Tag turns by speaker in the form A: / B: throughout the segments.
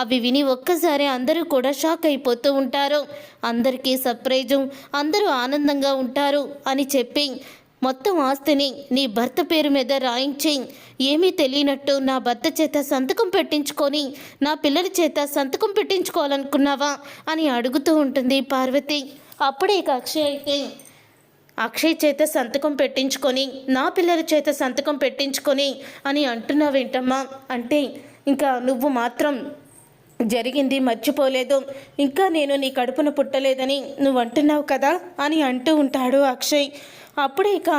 A: అవి విని ఒక్కసారి అందరూ కూడా షాక్ అయిపోతూ ఉంటారు. అందరికీ సర్ప్రైజు అందరూ ఆనందంగా ఉంటారు అని చెప్పి మొత్తం ఆస్తిని నీ భర్త పేరు మీద రాయించి ఏమీ తెలియనట్టు నా భర్త చేత సంతకం పెట్టించుకొని నా పిల్లల చేత సంతకం పెట్టించుకోవాలనుకున్నావా అని అడుగుతూ ఉంటుంది పార్వతి. అప్పుడే ఇక అక్షయ్ అయితే అక్షయ్ చేత సంతకం పెట్టించుకొని నా పిల్లల చేత సంతకం పెట్టించుకొని అని అంటున్నావేంటమ్మా? అంటే ఇంకా నువ్వు మాత్రం జరిగింది మర్చిపోలేదు. ఇంకా నేను నీ కడుపున పుట్టలేదని నువ్వు అంటున్నావు కదా అని అంటూ ఉంటాడు అక్షయ్. అప్పుడే ఇక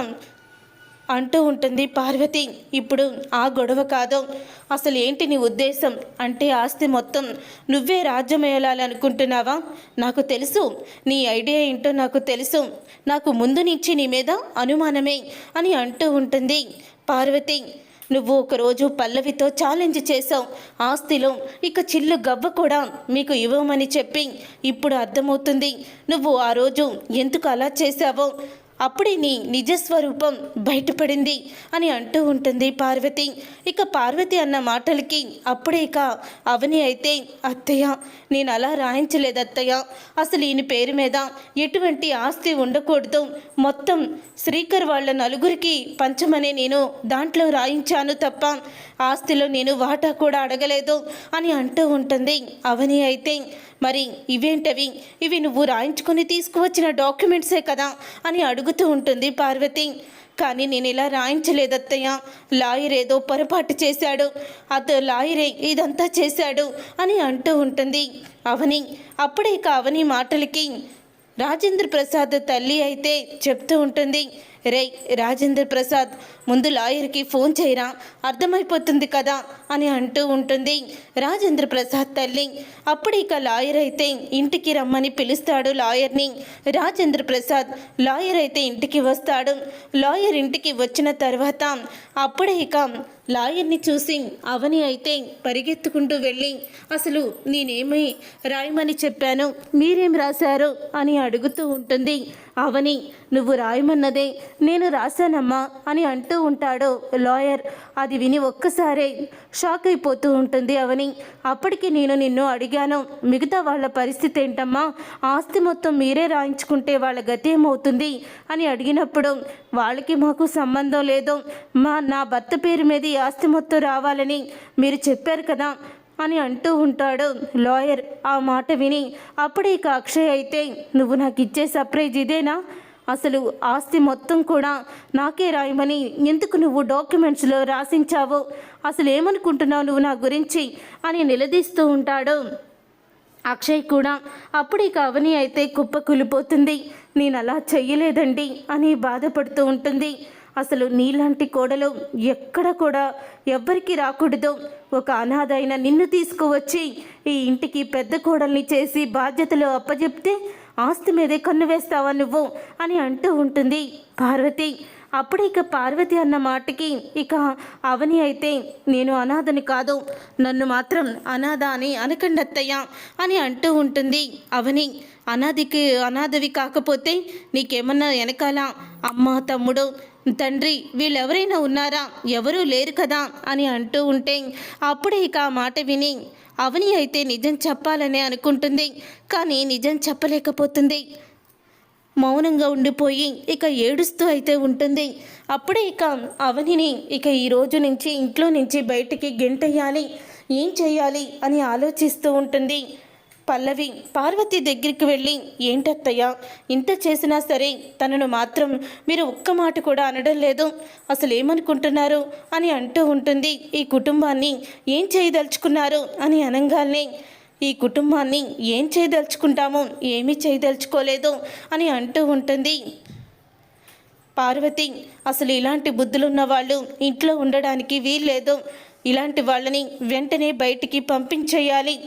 A: అంటూ ఉంటుంది పార్వతి ఇప్పుడు ఆ గొడవ కాదు. అసలు ఏంటి నీ ఉద్దేశం? అంటే ఆస్తి మొత్తం నువ్వే రాజ్యమేయాలనుకుంటున్నావా నాకు తెలుసు నీ ఐడియా ఏంటో నాకు తెలుసు. నాకు ముందు నుంచి నీ మీద అనుమానమే అని అంటూ ఉంటుంది పార్వతి. నువ్వు ఒకరోజు పల్లవితో ఛాలెంజ్ చేసావు ఆస్తిలో ఇక చిల్లు గవ్వ కూడా మీకు ఇవ్వమని చెప్పి ఇప్పుడు అర్థమవుతుంది. నువ్వు ఆ రోజు ఎందుకు అలా చేశావో? అప్పుడే నీ నిజస్వరూపం బయటపడింది అని అంటూ ఉంటుంది పార్వతి. ఇక పార్వతి అన్న మాటలకి అప్పుడే ఇక అవని అయితే అత్తయ్య నేను అలా రాయించలేదు అత్తయ్య. అసలు ఈయన పేరు మీద ఎటువంటి ఆస్తి ఉండకూడదు. మొత్తం శ్రీకర్ వాళ్ళ నలుగురికి పంచమనే నేను దాంట్లో రాయించాను తప్ప ఆస్తిలో నేను వాటా కూడా అడగలేదు అని అంటూ ఉంటుంది అవని అయితే. మరి ఇవేంటవి? ఇవి నువ్వు రాయించుకొని తీసుకువచ్చిన డాక్యుమెంట్సే కదా అని అడుగుతూ ఉంటుంది పార్వతి. కానీ నేను ఇలా రాయించలేదత్తయ్య. లాయర్ ఏదో పొరపాటు చేశాడు. అత లాయరే ఇదంతా చేశాడు అని అంటూ ఉంటుంది అవని. అప్పుడే ఇక అవని మాటలకి రాజేంద్ర ప్రసాద్ తల్లి అయితే చెప్తూ ఉంటుంది. రే రాజేంద్ర ప్రసాద్ ముందు లాయర్కి ఫోన్ చేయరా? అర్థమైపోతుంది కదా? అని అంటూ ఉంటుంది రాజేంద్ర ప్రసాద్ తల్లి. అప్పుడు ఇక లాయర్ అయితే ఇంటికి రమ్మని పిలుస్తాడు లాయర్ని. రాజేంద్ర ప్రసాద్ లాయర్ అయితే ఇంటికి వస్తాడు. లాయర్ ఇంటికి వచ్చిన తర్వాత అప్పుడే ఇక లాయర్ని చూసి అవని అయితే పరిగెత్తుకుంటూ వెళ్ళి అసలు నేనేమి రాయమని చెప్పాను? మీరేం రాశారు? అని అడుగుతూ ఉంటుంది. అవని నువ్వు రాయమన్నదే నేను రాశానమ్మా అని అంటూ ఉంటాడు లాయర్. అది విని ఒక్కసారే షాక్ అయిపోతూ ఉంటుంది అవని. అప్పటికి నేను నిన్ను అడిగాను మిగతా వాళ్ళ పరిస్థితి ఏంటమ్మా? ఆస్తి మొత్తం మీరే రాయించుకుంటే వాళ్ళ గతి ఏమవుతుంది? అని అడిగినప్పుడు వాళ్ళకి మాకు సంబంధం లేదు. మా నా భర్త పేరు మీద ఈ ఆస్తి మొత్తం రావాలని మీరు చెప్పారు కదా అని అంటూ ఉంటాడు లాయర్. ఆ మాట విని అప్పుడే ఇక అక్షయ్ అయితే నువ్వు నాకు ఇచ్చే సర్ప్రైజ్ ఇదేనా? అసలు ఆస్తి మొత్తం కూడా నాకే రాయమని ఎందుకు నువ్వు డాక్యుమెంట్స్లో రాసించావో? అసలు ఏమనుకుంటున్నావు నువ్వు నా గురించి? అని నిలదీస్తూ ఉంటాడు. అక్షయ్ కూడా అప్పుడు ఇక అవని అయితే కుప్ప కూలిపోతుంది. నేను అలా చెయ్యలేదండి అని బాధపడుతూ ఉంటుంది. అసలు నీలాంటి కోడలు ఎక్కడ కూడా ఎవ్వరికి రాకూడదు. ఒక అనాథ నిన్ను తీసుకువచ్చి ఈ ఇంటికి పెద్ద కోడల్ని చేసి బాధ్యతలు అప్పజెప్తే ఆస్తి మీదే కన్ను వేస్తావా నువ్వు? అని అంటూ ఉంటుంది పార్వతి. అప్పుడు ఇక పార్వతి అన్న మాటకి ఇక అవని అయితే నేను అనాథని కాదు నన్ను మాత్రం అనాథ అని అనకండి అత్తయ్య అని అంటూ ఉంటుంది అవని. అనాథికి అనాథవి కాకపోతే నీకేమన్నా వెనకాల అమ్మ తమ్ముడు తండ్రి వీళ్ళెవరైనా ఉన్నారా? ఎవరూ లేరు కదా? అని అంటూ ఉంటే అప్పుడే ఇక ఆ మాట విని అవని అయితే నిజం చెప్పాలని అనుకుంటుంది. కానీ నిజం చెప్పలేకపోతుంది. మౌనంగా ఉండిపోయి ఇక ఏడుస్తూ అయితే ఉంటుంది. అప్పుడే ఇక అవనిని ఇక ఈ రోజు నుంచి ఇంట్లో నుంచి బయటికి గెంటెయ్యాలి ఏం చేయాలి అని ఆలోచిస్తూ ఉంటుంది. పల్లవి పార్వతి దగ్గరికి వెళ్ళి ఏంటత్తయ్య ఇంత చేసినా సరే తనను మాత్రం మీరు ఒక్క మాట కూడా అనడం లేదు. అసలు ఏమనుకుంటున్నారు? అని అంటూ ఉంటుంది. ఈ కుటుంబాన్ని ఏం చేయదలుచుకున్నారు? అని అనగానే ఈ కుటుంబాన్ని ఏం చేయదలుచుకుంటామో? ఏమీ చేయదలుచుకోలేదు. అని అంటూ ఉంటుంది. పార్వతి అసలు ఇలాంటి బుద్ధులున్న వాళ్ళు ఇంట్లో ఉండడానికి వీల్లేదు. ఇలాంటి వాళ్ళని వెంటనే బయటికి పంపించేయాలి.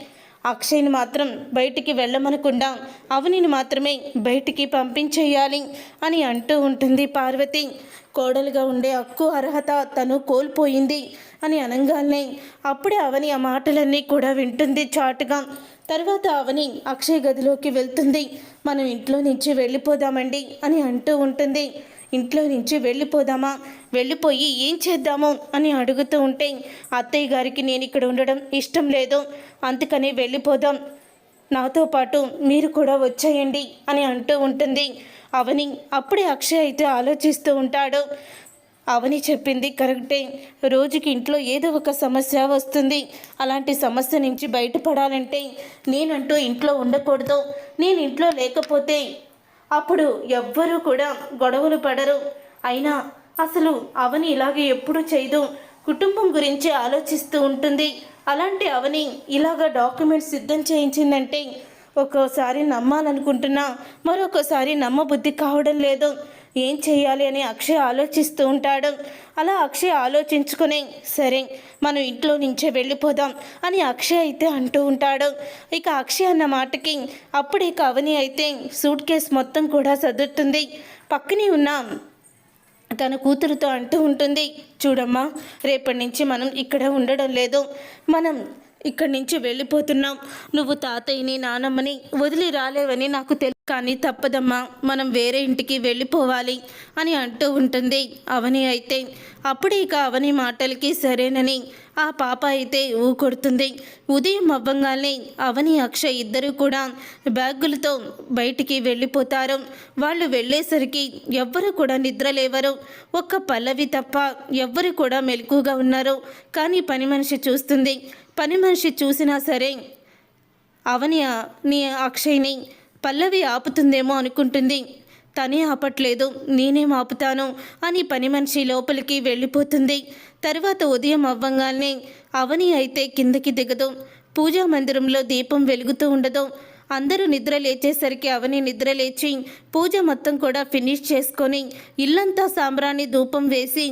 A: అక్షయ్ని మాత్రం బయటికి వెళ్ళమనకుండా అవనిని మాత్రమే బయటికి పంపించేయాలి అని అంటూ ఉంటుంది పార్వతి. కోడలుగా ఉండే హక్కు అర్హత తను కోల్పోయింది అని అనగానే అప్పుడే అవని ఆ మాటలన్నీ కూడా వింటుంది చాటుగా. తర్వాత అవని అక్షయ్ గదిలోకి వెళ్తుంది. మనం ఇంట్లో నుంచి వెళ్ళిపోదామండి అని అంటూ ఉంటుంది. ఇంట్లో నుంచి వెళ్ళిపోదామా? వెళ్ళిపోయి ఏం చేద్దాము? అని అడుగుతూ ఉంటే అత్తయ్య గారికి నేను ఇక్కడ ఉండడం ఇష్టం లేదు. అందుకని వెళ్ళిపోదాం. నాతో పాటు మీరు కూడా వచ్చేయండి అని అంటూ ఉంటుంది. అవని అప్పుడే అక్షయ్ అయితే ఆలోచిస్తూ ఉంటాడు. అవని చెప్పింది కరెక్టే. రోజుకి ఇంట్లో ఏదో ఒక సమస్య వస్తుంది. అలాంటి సమస్య నుంచి బయటపడాలంటే నేనంటూ ఇంట్లో ఉండకూడదు. నేను ఇంట్లో లేకపోతే అప్పుడు ఎవ్వరూ కూడా గొడవలు పడరు. అయినా అసలు అవని ఇలాగే ఎప్పుడు చేయదు. కుటుంబం గురించి ఆలోచిస్తూ ఉంటుంది. అలాంటి అవని ఇలాగ డాక్యుమెంట్స్ సిద్ధం చేయించిందంటే ఒక్కోసారి నమ్మాలనుకుంటున్నా మరొకసారి నమ్మబుద్ధి కావడం లేదు. ఏం చేయాలి అని అక్షయ్ ఆలోచిస్తూ ఉంటాడు. అలా అక్షయ్ ఆలోచించుకుని సరే మనం ఇంట్లో నుంచే వెళ్ళిపోదాం అని అక్షయ్ అయితే అంటూ ఉంటాడు. ఇక అక్షయ్ అన్న మాటకి అప్పుడే కవని అయితే సూట్ కేస్ మొత్తం కూడా సర్దుతుంది పక్కనే ఉన్న తన కూతురుతో అంటూ ఉంటుంది చూడమ్మా రేపటి నుంచి మనం ఇక్కడ ఉండడం లేదు. మనం ఇక్కడి నుంచి వెళ్ళిపోతున్నాం. నువ్వు తాతయ్యని నానమ్మని వదిలి రాలేవని నాకు తెలుసు కానీ తప్పదమ్మా మనం వేరే ఇంటికి వెళ్ళిపోవాలి అని అంటూ ఉంటుంది అవని అయితే. అప్పుడే ఇక అవని మాటలకి సరేనని ఆ పాప అయితే ఊకొడుతుంది ఉదయం అవ్వంగానే అవని అక్షయ్ ఇద్దరు కూడా బ్యాగులతో బయటికి వెళ్ళిపోతారు. వాళ్ళు వెళ్ళేసరికి ఎవ్వరు కూడా నిద్రలేవరు. ఒక్క పల్లవి తప్ప ఎవ్వరు కూడా మెలకుగా ఉన్నారు. కానీ పని మనిషి చూస్తుంది. పని మనిషి చూసినా సరే అవని నీ అక్షయ్ని పల్లవి ఆపుతుందేమో అనుకుంటుంది. తనే ఆపట్లేదు నేనేం ఆపుతాను అని పని మనిషి లోపలికి వెళ్ళిపోతుంది. తర్వాత ఉదయం అవ్వంగానే అవని అయితే కిందకి దిగదు. పూజా మందిరంలో దీపం వెలుగుతూ ఉండదు. అందరూ నిద్ర లేచేసరికి అవని నిద్ర లేచి పూజ మొత్తం కూడా ఫినిష్ చేసుకొని ఇల్లంతా సాంబ్రాణి ధూపం వేసి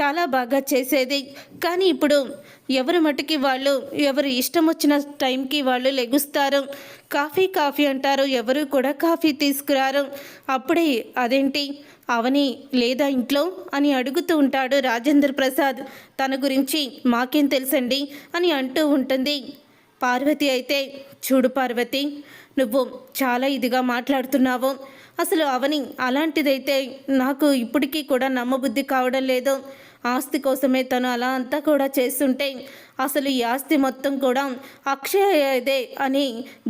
A: చాలా బాగా చేసేది. కానీ ఇప్పుడు ఎవరి మటుకి వాళ్ళు ఎవరు ఇష్టం వచ్చిన టైంకి వాళ్ళు లెగుస్తారు. కాఫీ కాఫీ అంటారు ఎవరు కూడా కాఫీ తీసుకురారు. అప్పుడే అదేంటి? అవని లేదా ఇంట్లో? అని అడుగుతూ ఉంటాడు రాజేంద్ర ప్రసాద్. తన గురించి మాకేం తెలుసండి? అని అంటూ ఉంటుంది. పార్వతి అయితే చూడు పార్వతి నువ్వు చాలా ఇదిగా మాట్లాడుతున్నావు. అసలు అవని అలాంటిదైతే నాకు ఇప్పటికీ కూడా నమ్మబుద్ధి కావడం లేదు. ఆస్తి కోసమే తను అలా అంతా కూడా చేస్తుంటే అసలు ఈ ఆస్తి మొత్తం కూడా అక్షయదే అని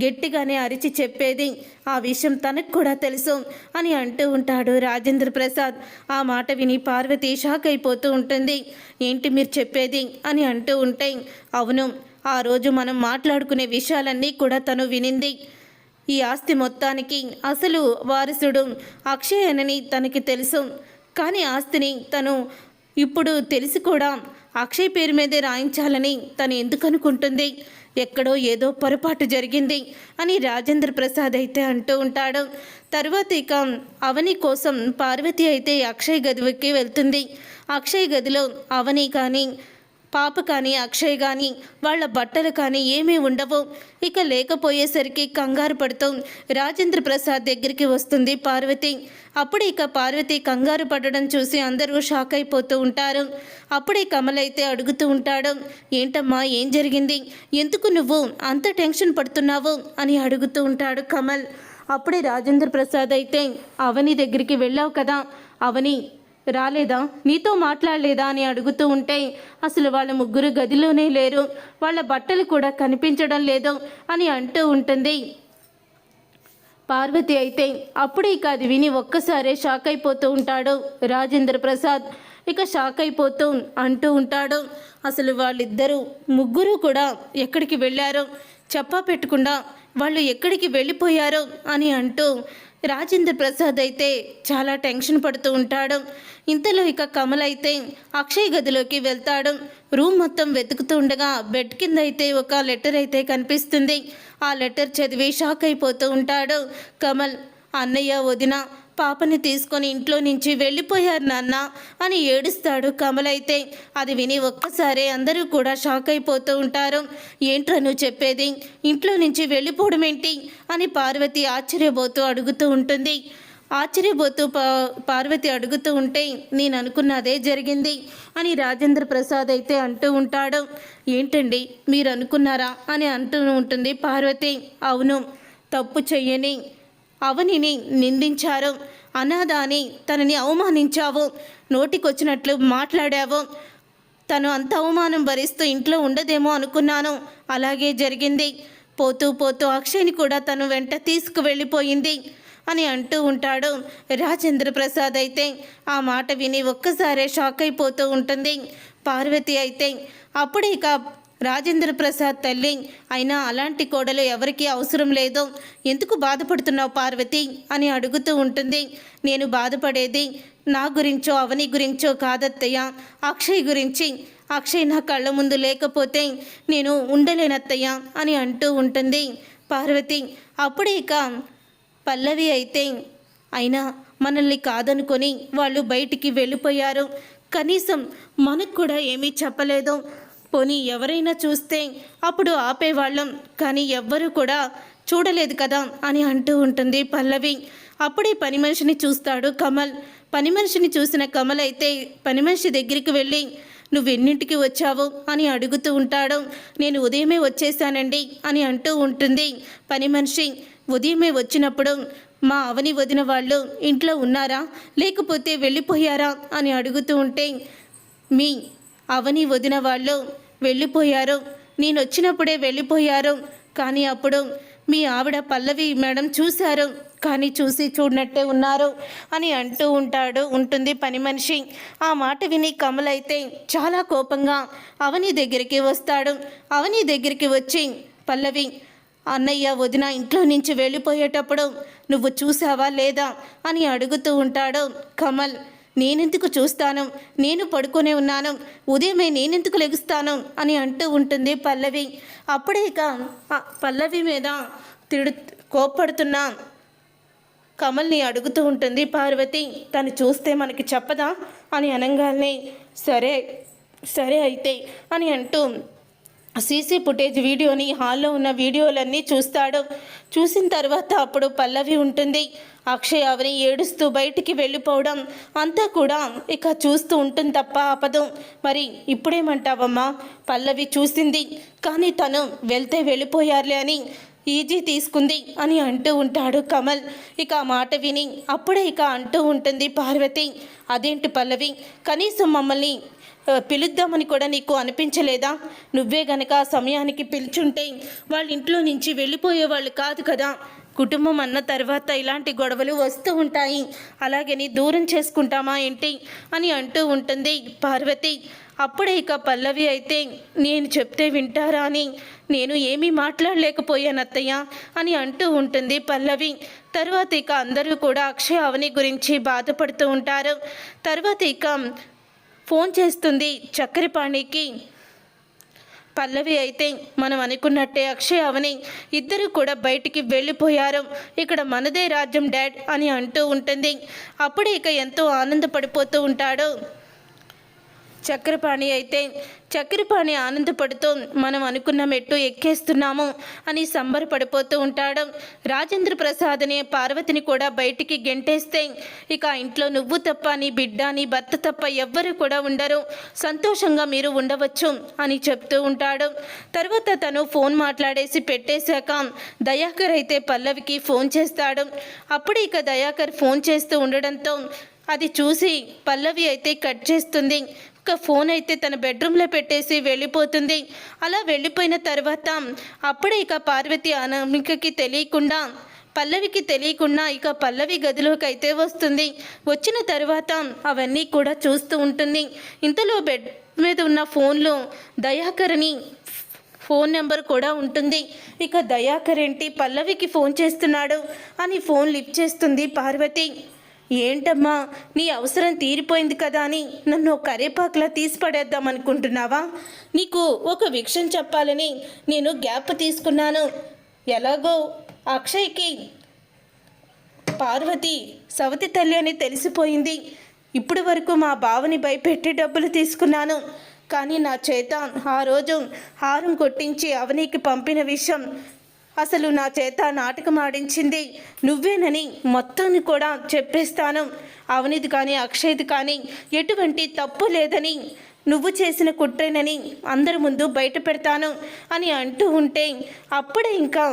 A: గట్టిగానే అరిచి చెప్పేది. ఆ విషయం తనకు కూడా తెలుసు అని అంటూ ఉంటాడు రాజేంద్ర ప్రసాద్. ఆ మాట విని పార్వతి షాక్ అయిపోతూ ఉంటుంది. ఏంటి మీరు చెప్పేది? అని అంటూ ఉంటే అవును ఆ రోజు మనం మాట్లాడుకునే విషయాలన్నీ కూడా తను వినింది. ఈ ఆస్తి మొత్తానికి అసలు వారసుడు అక్షయ్ అని తనకి తెలుసు. కానీ ఆస్తిని తను ఇప్పుడు తెలిసి కూడా అక్షయ్ పేరు మీదే రాయించాలని తను ఎందుకు అనుకుంటుంది? ఎక్కడో ఏదో పొరపాటు జరిగింది అని రాజేంద్ర ప్రసాద్ అయితే అంటూ ఉంటాడు. తర్వాత ఇక అవని కోసం పార్వతి అయితే అక్షయ్ గదికి వెళ్తుంది. అక్షయ్ గదిలో అవని కానీ పాప కానీ అక్షయ్ కానీ వాళ్ళ బట్టలు కానీ ఏమీ ఉండవు. ఇక లేకపోయేసరికి కంగారు పడుతూ. రాజేంద్ర ప్రసాద్ దగ్గరికి వస్తుంది పార్వతి. అప్పుడు ఇక పార్వతి కంగారు పడడం చూసి అందరూ షాక్ అయిపోతూ ఉంటారు. అప్పుడే కమల్ అయితే అడుగుతూ ఉంటాడు ఏంటమ్మా ఏం జరిగింది? ఎందుకు నువ్వు అంత టెన్షన్ పడుతున్నావు? అని అడుగుతూ ఉంటాడు కమల్. అప్పుడే రాజేంద్ర ప్రసాద్ అయితే అవని దగ్గరికి వెళ్ళావు కదా. అవని రాలేదా? నీతో మాట్లాడలేదా అని అడుగుతూ ఉంటే అసలు వాళ్ళ ముగ్గురు గదిలోనే లేరు. వాళ్ళ బట్టలు కూడా కనిపించడం లేదు అని అంటూ ఉంటుంది. పార్వతి అయితే అప్పుడే ఇక అది విని ఒక్కసారే షాక్ అయిపోతూ ఉంటాడు. రాజేంద్ర ప్రసాద్ ఇక షాక్ అయిపోతూ అంటూ ఉంటాడు. అసలు వాళ్ళిద్దరూ ముగ్గురు కూడా ఎక్కడికి వెళ్ళారో చెప్పా పెట్టకుండా వాళ్ళు ఎక్కడికి వెళ్ళిపోయారో అని అంటూ రాజేంద్ర ప్రసాద్ అయితే చాలా టెన్షన్ పడుతూ ఉంటాడు. ఇంతలో ఇక కమల్ అయితే అక్షయ్ గదిలోకి వెళ్తాడు. రూమ్ మొత్తం వెతుకుతూ ఉండగా బెడ్ కింద అయితే ఒక లెటర్ అయితే కనిపిస్తుంది. ఆ లెటర్ చదివి షాక్ అయిపోతూ ఉంటాడు. కమల్ అన్నయ్య వదిన పాపని తీసుకొని ఇంట్లో నుంచి వెళ్ళిపోయారు నాన్న అని ఏడుస్తాడు కమల్ అయితే. అది విని ఒక్కసారి అందరూ కూడా షాక్ అయిపోతూ ఉంటారు. ఏంట్రా నువ్వు చెప్పేది? ఇంట్లో నుంచి వెళ్ళిపోవడం ఏంటి? అని పార్వతి ఆశ్చర్యపోతూ అడుగుతూ ఉంటుంది. ఆశ్చర్యపోతూ పా పార్వతి అడుగుతూ ఉంటే నేను అనుకున్నదే జరిగింది అని రాజేంద్ర ప్రసాద్ అయితే అంటూ ఉంటాడు. ఏంటండి? మీరు అనుకున్నారా? అని అంటూ ఉంటుంది పార్వతి. అవును తప్పు చెయ్యని అవనిని నిందించారు. అనాథ అని తనని అవమానించావు. నోటికొచ్చినట్లు మాట్లాడావు. తను అంత అవమానం భరిస్తూ ఇంట్లో ఉండదేమో అనుకున్నాను. అలాగే జరిగింది. పోతూ పోతూ అక్షయ్ని కూడా తను వెంట తీసుకువెళ్ళిపోయింది అని అంటూ ఉంటాడు రాజేంద్ర ప్రసాద్ అయితే. ఆ మాట విని ఒక్కసారే షాక్ అయిపోతూ ఉంటుంది. పార్వతి అయితే అప్పుడే ఇక రాజేంద్ర ప్రసాద్ తల్లి. అయినా అలాంటి కోడలు ఎవరికీ అవసరం లేదు. ఎందుకు బాధపడుతున్నావు పార్వతి? అని అడుగుతూ ఉంటుంది. నేను బాధపడేది నా గురించో అవని గురించో కాదత్తయ్య. అక్షయ్ గురించి. అక్షయ్ నా కళ్ళ ముందు లేకపోతే నేను ఉండలేనత్తయ్య అని అంటూ ఉంటుంది. పార్వతి అప్పుడే ఇక పల్లవి అయితే అయినా మనల్ని కాదనుకొని వాళ్ళు బయటికి వెళ్ళిపోయారు. కనీసం మనకు కూడా ఏమీ చెప్పలేదు. పోనీ ఎవరైనా చూస్తే అప్పుడు ఆపేవాళ్ళం. కానీ ఎవ్వరూ కూడా చూడలేదు కదా అని అంటూ ఉంటుంది పల్లవి. అప్పుడే పని మనిషిని చూస్తాడు కమల్. పని మనిషిని చూసిన కమల్ అయితే పని మనిషి దగ్గరికి వెళ్ళి నువ్వెన్నింటికి వచ్చావు? అని అడుగుతూ ఉంటాడు. నేను ఉదయమే వచ్చేసానండి అని అంటూ ఉంటుంది పని మనిషి. ఉదయమే వచ్చినప్పుడు మా అవని వదిన వాళ్ళు ఇంట్లో ఉన్నారా? లేకపోతే వెళ్ళిపోయారా? అని అడుగుతూ ఉంటే మీ అవని వదిన వాళ్ళు వెళ్ళిపోయారు. నేను వచ్చినప్పుడే వెళ్ళిపోయారు. కానీ అప్పుడు మీ ఆవిడ పల్లవి మేడం చూశారు. కానీ చూసి చూడనట్టే ఉన్నారు అని అంటూ ఉంటాడు ఉంటుంది పని మనిషి. ఆ మాట విని కమల్ అయితే చాలా కోపంగా అవని దగ్గరికి వస్తాడు. అవని దగ్గరికి వచ్చి పల్లవి అన్నయ్య వదిన ఇంట్లో నుంచి వెళ్ళిపోయేటప్పుడు నువ్వు చూసావా లేదా? అని అడుగుతూ ఉంటాడు కమల్. నేనెందుకు చూస్తాను? నేను పడుకునే ఉన్నాను. ఉదయమే నేనెందుకు లెగుస్తాను? అని అంటూ ఉంటుంది పల్లవి. అప్పుడే ఇక పల్లవి మీద తిడు కోప్పడుతున్నా కమల్ని అడుగుతూ ఉంటుంది పార్వతి. తను చూస్తే మనకి చెప్పదా? అని అనగానే సరే సరే అయితే అని అంటూ సీసీ ఫుటేజ్ వీడియోని హాల్లో ఉన్న వీడియోలన్నీ చూస్తాడు. చూసిన తర్వాత అప్పుడు పల్లవి ఉంటుంది. అక్షయ్ అవని ఏడుస్తూ బయటికి వెళ్ళిపోవడం అంతా కూడా ఇక చూస్తూ ఉంటుంది తప్ప ఆపదు. మరి ఇప్పుడేమంటావమ్మా? పల్లవి చూసింది. కానీ తను వెళ్తే వెళ్ళిపోయారులే అని ఈజీ తీసుకుంది అని అంటూ ఉంటాడు కమల్. ఇక ఆ మాట విని అప్పుడే ఇక అంటూ ఉంటుంది పార్వతి. అదేంటి పల్లవి? కనీసం మమ్మల్ని పిలుద్దామని కూడా నీకు అనిపించలేదా? నువ్వే గనక సమయానికి పిలుచుంటే వాళ్ళ ఇంట్లో నుంచి వెళ్ళిపోయేవాళ్ళు కాదు కదా. కుటుంబం అన్న తర్వాత ఇలాంటి గొడవలు వస్తూ ఉంటాయి. అలాగని దూరం చేసుకుంటామా ఏంటి? అని అంటూ ఉంటుంది పార్వతి. అప్పుడే ఇక పల్లవి అయితే నేను చెప్తే వింటారా అని. నేను ఏమీ మాట్లాడలేకపోయాను అత్తయ్య అని అంటూ ఉంటుంది పల్లవి. తర్వాత ఇక అందరూ కూడా అక్షయ అవని గురించి బాధపడుతూ ఉంటారు. తర్వాత ఇక ఫోన్ చేస్తుంది చక్కెరపాణికి పల్లవి అయితే మనం అనుకున్నట్టే అక్షయ్ అవని ఇద్దరు కూడా బయటికి వెళ్ళిపోయారు. ఇక్కడ మనదే రాజ్యం డాడ్ అని అంటూ ఉంటుంది. అప్పుడే ఇక ఎంతో ఆనందపడిపోతూ ఉంటాడు. చక్రపాణి అయితే చక్రపాణి ఆనందపడుతూ మనం అనుకున్న మెట్టు ఎక్కేస్తున్నాము అని సంబరపడిపోతూ ఉంటాడు. రాజేంద్ర ప్రసాద్ అనే పార్వతిని కూడా బయటికి గెంటేస్తే ఇక ఇంట్లో నువ్వు తప్ప నీ బిడ్డ నీ భర్త తప్ప ఎవ్వరు కూడా ఉండరు. సంతోషంగా మీరు ఉండవచ్చు అని చెప్తూ ఉంటాడు. తర్వాత తను ఫోన్ మాట్లాడేసి పెట్టేశాక దయాకర్ అయితే పల్లవికి ఫోన్ చేస్తాడు. అప్పుడు ఇక దయాకర్ ఫోన్ చేస్తూ ఉండడంతో అది చూసి పల్లవి అయితే కట్ చేస్తుంది. ఒక ఫోన్ అయితే తన బెడ్రూమ్లో పెట్టేసి వెళ్ళిపోతుంది. అలా వెళ్ళిపోయిన తర్వాత అప్పుడే ఇక పార్వతి అనామికకి తెలియకుండా పల్లవికి తెలియకుండా ఇక పల్లవి గదిలోకి అయితే వస్తుంది. వచ్చిన తర్వాత అవన్నీ కూడా చూస్తూ ఉంటుంది. ఇంతలో బెడ్ మీద ఉన్న ఫోన్లో దయాకర్ని ఫోన్ నెంబర్ కూడా ఉంటుంది. ఇక దయాకర్ ఏంటి పల్లవికి ఫోన్ చేస్తున్నాడు అని ఫోన్ లిఫ్ట్ చేస్తుంది పార్వతి. ఏంటమ్మా నీ అవసరం తీరిపోయింది కదా అని నన్ను కరేపాకులా తీసి పడేద్దాం అనుకుంటున్నావా? నీకు ఒక విషయం చెప్పాలని నేను గ్యాప్ తీసుకున్నాను. ఎలాగో అక్షయ్కి పార్వతి సవతి తల్లి అని తెలిసిపోయింది. ఇప్పటి వరకు మా బావని భయపెట్టి డబ్బులు తీసుకున్నాను. కానీ నా చేత ఆ రోజు హారం కొట్టించి అవనికి పంపిన విషయం అసలు నా చేత నాటకం ఆడించింది నువ్వేనని మొత్తాన్ని కూడా చెప్పేస్తాను. అవనిది కానీ అక్షయ్ది కానీ ఎటువంటి తప్పు లేదని నువ్వు చేసిన కుట్రేనని అందరి ముందు బయట పెడతాను అని అంటూ ఉంటే అప్పుడే ఇంకా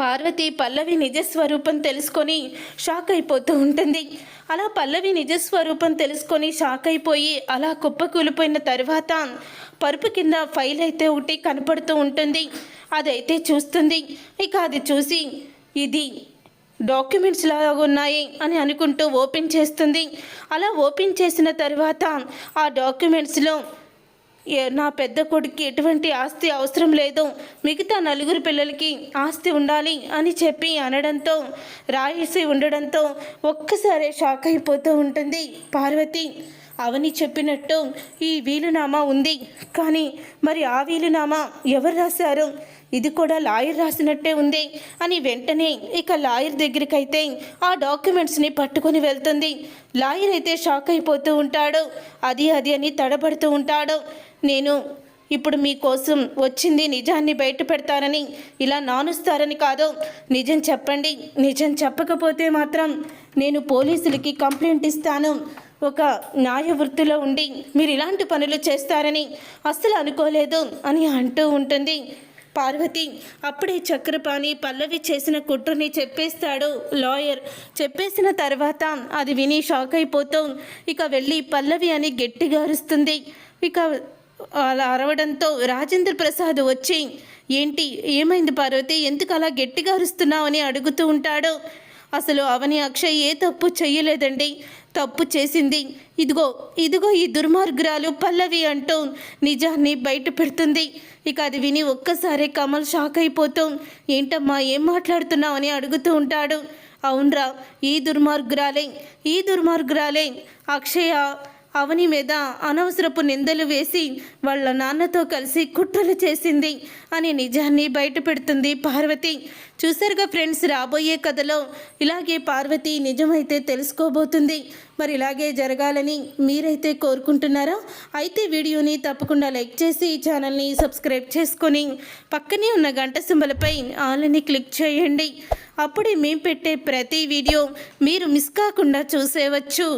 A: పార్వతి పల్లవి నిజస్వరూపం తెలుసుకొని షాక్ అయిపోతూ ఉంటుంది. అలా పల్లవి నిజస్వరూపం తెలుసుకొని షాక్ అయిపోయి అలా కుప్పకూలిపోయిన తర్వాత పరుపు కింద ఫైల్ అయితే ఒకటి కనపడుతూ ఉంటుంది. అదైతే చూస్తుంది. ఇక అది చూసి ఇది డాక్యుమెంట్స్ లాగా ఉన్నాయి అని అనుకుంటూ ఓపెన్ చేస్తుంది. అలా ఓపెన్ చేసిన తర్వాత ఆ డాక్యుమెంట్స్లో ఏ- నా పెద్ద కొడుకు ఎటువంటి ఆస్తి అవసరం లేదు. మిగతా నలుగురు పిల్లలకి ఆస్తి ఉండాలి అని చెప్పి అనడంతో రాయేసి ఉండడంతో ఒక్కసారి షాక్ అయిపోతూ ఉంటుంది. పార్వతి అవని చెప్పినట్టు ఈ వీలునామా ఉంది. కానీ మరి ఆ వీలునామా ఎవరు రాశారు? ఇది కూడా లాయర్ రాసినట్టే ఉంది అని వెంటనే ఇక లాయర్ దగ్గరికి అయితే ఆ డాక్యుమెంట్స్ని పట్టుకొని వెళ్తుంది. లాయర్ అయితే షాక్ అయిపోతూ ఉంటాడు. అది అది అని తడబడుతూ ఉంటాడు. నేను ఇప్పుడు మీకోసం వచ్చింది నిజాన్ని బయట పెడతారని ఇలా నానుస్తారని కాదు. నిజం చెప్పండి. నిజం చెప్పకపోతే మాత్రం నేను పోలీసులకి కంప్లైంట్ ఇస్తాను. ఒక న్యాయ వృత్తిలో ఉండి మీరు ఇలాంటి పనులు చేస్తారని అస్సలు అనుకోలేదు అని అంటూ ఉంటుంది. పార్వతి అప్పుడే చక్రపాణి పల్లవి చేసిన కుట్రని చెప్పేస్తాడు లాయర్. చెప్పేసిన తర్వాత అది విని షాక్ అయిపోతూ. ఇక వెళ్ళి పల్లవి అని గట్టిగా అరుస్తుంది. ఇక అలా అరవడంతో రాజేంద్ర ప్రసాద్ వచ్చి ఏంటి ఏమైంది పార్వతి? ఎందుకు అలా గట్టిగా అరుస్తున్నావు? అని అడుగుతూ ఉంటాడు. అసలు అవని అక్షయ్ ఏ తప్పు చేయలేదండి తప్పు చేసింది. ఇదిగో ఇదిగో ఈ దుర్మార్గురాలు పల్లవి అంటూ నిజాన్ని బయట పెడుతుంది. ఇక అది విని ఒక్కసారి కమల్ షాక్ అయిపోతూ ఏంటమ్మా ఏం మాట్లాడుతున్నావు? అని అడుగుతూ ఉంటాడు. అవునరా ఈ దుర్మార్గురాలే ఈ దుర్మార్గురాలే అక్షయ అవని మీద అనవసరపు నిందలు వేసి వాళ్ళ నాన్నతో కలిసి కుట్రలు చేసింది అని నిజాన్ని బయటపెడుతుంది పార్వతి. చూసారుగా ఫ్రెండ్స్ రాబోయే కథలో ఇలాగే పార్వతి నిజమైతే తెలుసుకోబోతుంది. మరి ఇలాగే జరగాలని మీరైతే కోరుకుంటున్నారా? అయితే వీడియోని తప్పకుండా లైక్ చేసి ఈ ఛానల్ని సబ్స్క్రైబ్ చేసుకొని పక్కనే ఉన్న గంట సింబలపై ఆల్ని క్లిక్ చేయండి. అప్పుడే మేము పెట్టే ప్రతి వీడియో మీరు మిస్ కాకుండా చూసేవచ్చు.